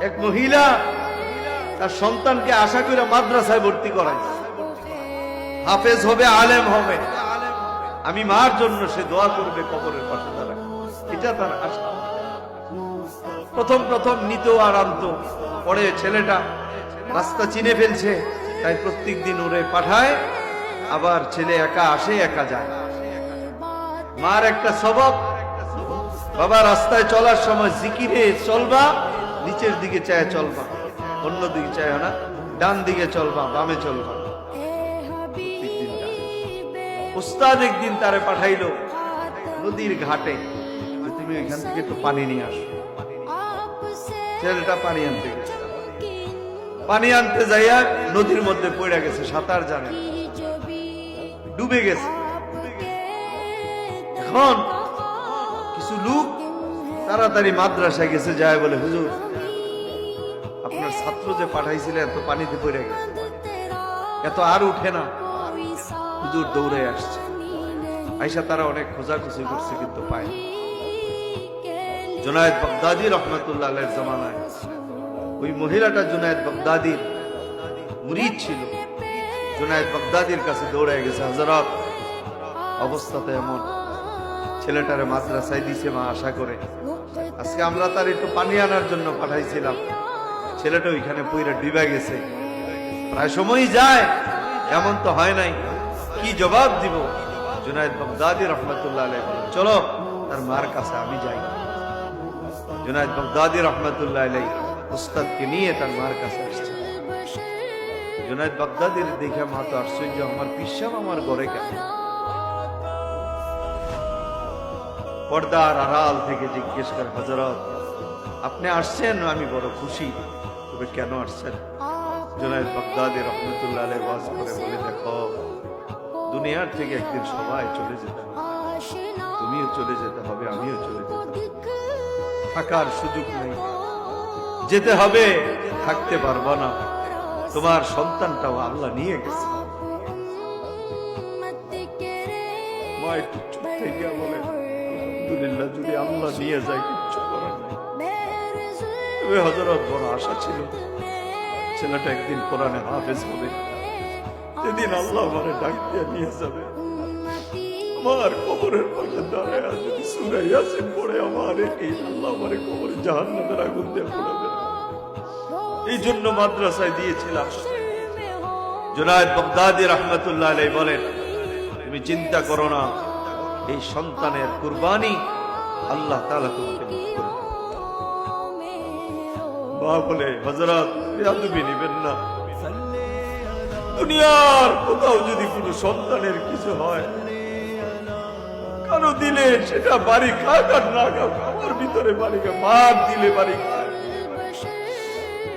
এক মহিলা তার সন্তানকে আশা করে মাদ্রাসায় ভর্তি করাইছে। হাফেজ হবে, আলেম হবে। আমি মার জন্য সে দোয়া করবে কবরের পাশে দাঁড়ায়। এটা তার আশা। প্রথম প্রথম নিত আর আনত। পরে ছেলেটা রাস্তা চিনে ফেলছে, তাই প্রত্যেক দিন ওরে পাঠায়। আবার ছেলে একা আসে, একা যায়। মার একটা স্বভাব। বাবা রাস্তায় চলার সময় জিকিরে চলবা নিচের দিকে চায় চলবা, অন্য দিকে চায় না, ডান দিকে চলবা, বামে চলবা। উস্তাদ একদিন তারে পাঠাইলো, নদীর ঘাটে তুমি এখান থেকে একটু পানি নিয়ে আসো। ছেলেটা পানি আনতে পানি আনতে যাইয়া নদীর মধ্যে পড়ে গেছে, সাঁতার জানে ডুবে গেছে। এখন কিছু লোক তাড়াতাড়ি মাদ্রাসায় গেছে, যায় বলে, হুজুর ছাত্র যে পাঠাইছিলেন এত পানিতে পড়ে গেছে এত আর উঠে না। হুজুর দৌড়ে আসছে। আইসা তারা অনেক খোঁজাখুঁজি করছে, কিন্তু পায় জুনায়দ বাগদাদি রহমতুল্লাহ আলের জমানায়। ওই মহিলাটা জুনায়দ বাগদাদির মুরিদ ছিল। জুনায়দ বাগদাদির কাছে দৌড়ায় গেছে হজরত অবস্থাতে এমন। ছেলেটারে মাদ্রাসায় দিছে মা, আশা করে। আজকে আমরা তার একটু পানি আনার জন্য পাঠাইছিলাম। ছেলেটা ওইখানে পুইরা ডিবা গেছে। প্রায় সময়ই যায় এমন তো হয় নাই। কি জবাব দিব? জুনায়দ বাগদাদি রহমতুল্লাহ বলেন, চলো তার মার কাছে আমি যাই। জুনায়দ বাগদাদি রহমতুল্লাহ আলাই উস্তাদকে নিয়ে তার মার কাছে আসছে। জুনায়দ বাগদাদির দেখে মা তো আশ্চর্য আমার পিসাব আমার ঘরে কেন? পর্দার আড়াল থেকে জিজ্ঞেস করে হজরত আপনি আসছেন? আমি বড় খুশি। তবে কেন আসছেন? জুনায়দ বাগদাদি রহমতুল্লাহ আলাই ওয়াজ করে বলে, দেখো, দুনিয়ার থেকে একদিন সবাই চলে যেতে হবে। তুমিও চলে যেতে হবে, আমিও চলে যেতে হবে। থাকার সুযোগ নেই। যেতে হবে, থাকতে পারব না। তোমার সন্তানটাও আল্লাহ নিয়ে গেছে। মা একটু থেকে বলে আলহামদুলিল্লাহ যদি আল্লাহ নিয়ে যায়, কিচ্ছু হজরত বড় আশা ছিল। ছেলেটা একদিন কোরআনে হাফেজ হবে। যেদিন আল্লাহ আমারে ডাক দিয়ে নিয়ে যাবে। আমার কবরের পাশে দাঁড়ায় সুরে ইয়াসিন পড়ে, আমার এই আল্লাহ আমার কবরে জাহান্নামের আগুন দিয়ে পড়াবে। এই জন্য মাদ্রাসায় দিয়েছিলাম। জুনায়দ বগদাদি রহমতুল্লাহ আলাই বলেন, তুমি চিন্তা করো না, এই সন্তানের কুরবানি আল্লাহ তাআলা তোমাকে মা বলে হজরত না। দুনিয়ার কোথাও যদি কোনো সন্তানের কিছু হয়, কারও দিলে সেটা বাড়ি না আমার ভিতরে বাড়ি মার দিলে বাড়ি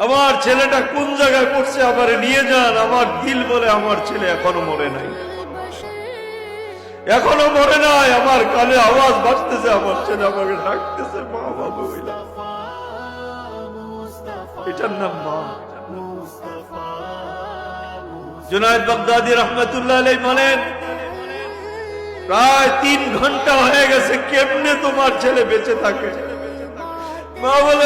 আমার ছেলেটা কোন জায়গায় পড়ছে আবার নিয়ে যান, আমার দিল বলে আমার ছেলে এখনও মরে নাই। এখনও মরে নাই, আমার কানে আওয়াজ বাজতেছে, আমার ছেলে আমাকে ডাকতেছে মা বাবু এটার নাম মা। জুনায়দ বাগদাদি রহমতুল্লাহ আলাই বলেন, প্রায় তিন ঘণ্টা হয়ে গেছে, কেমনে তোমার ছেলে বেঁচে থাকে? মা বলে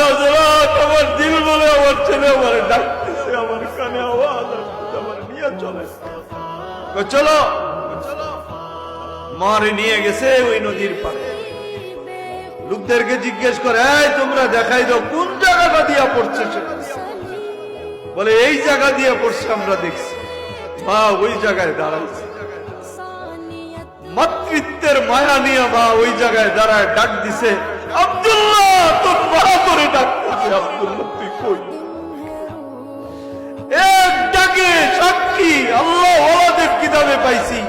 আমার দিল বলে, আমার ছেলে আমার ডাকতেছে, আমার কানে আওয়াজ আমার নিয়ে চলে। চলো। মারে নিয়ে গেছে ওই নদীর পাড়ে। লোকদেরকে জিজ্ঞেস করে তোমরা দেখাই দাও জায়গাটা দিয়া পড়ছে বলে, এই জায়গা দিয়ে পড়ছে আমরা দেখছি। মা ওই জায়গায় দাঁড়াইছে। মাতৃত্বের মায়া নিয়ে মা ওই জায়গায় দাঁড়ায় ডাক দিছে, আব্দুল্লাহ, তোর মা করে আব্দুল্লাহ, তুই কই? এক ডাকে সাক্ষী, আল্লাহ ওলাদের কিতাবে পাইছি?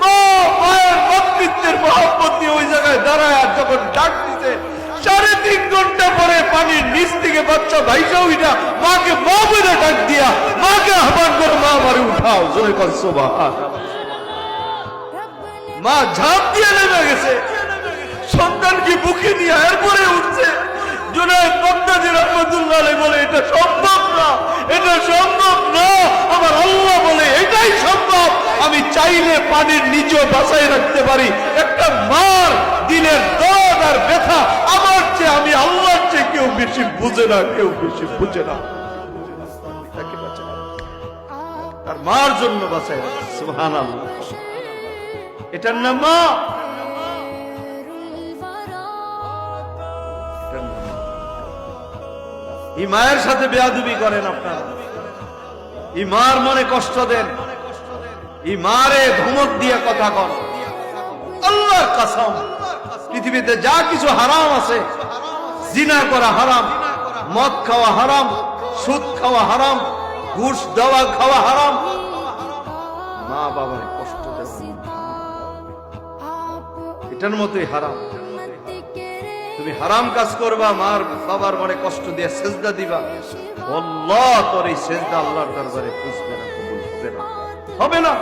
মা মায়ের মাতৃত্বের মহাব্বত ওই জায়গায় দাঁড়ায় আর যখন ডাক দিছে তিন ঘণ্টা পরে পানির নিচ থেকে বাচ্চা ভাইসা উঠা মাকে মা বলে ডাক দিয়া, মাকে আহ্বান করে, মা মারে উঠাও। জয় কর সোবাহান মা ঝাঁপ দিয়ে নেমে গেছে। সন্তানকে বুকে নিয়ে এরপরে উঠছে? জুনায়দ বগদাদি রহমতুল্লাহ বলে, এটা সম্ভব না, এটা সম্ভব না। আমার আল্লাহ বলে, এটাই সম্ভব। আমি চাইলে পানির নিচেও বাঁচাই রাখতে পারি। একটা মার দিনের দর্দ আর ব্যথা আমার চেয়ে আমি আল্লাহর চেয়ে কেউ বেশি বুঝে না, কেউ বেশি বুঝে না। তার মার জন্য বাঁচায় সুহান এটার নাম মা। এটার নাম মা। এই মায়ের সাথে বেয়াদুবি করেন আপনারা। এই মার মনে কষ্ট দেন। এই মারে ধমক দিয়ে কথা কন। আল্লাহ কাসম, পৃথিবীতে যা কিছু হারাম আছে জিনা করা হারাম, মদ খাওয়া হারাম, সুদ খাওয়া হারাম, ঘুষ দেওয়া খাওয়া হারাম। মা বাবার কষ্ট এটার মতোই হারাম। তুমি হারাম কাজ করবা, মার বাবার মনে কষ্ট দিয়ে সেজদা দিবা। আল্লাহ তোর এই সেজদা আল্লাহর দরবারে বুঝবে না। হবে না।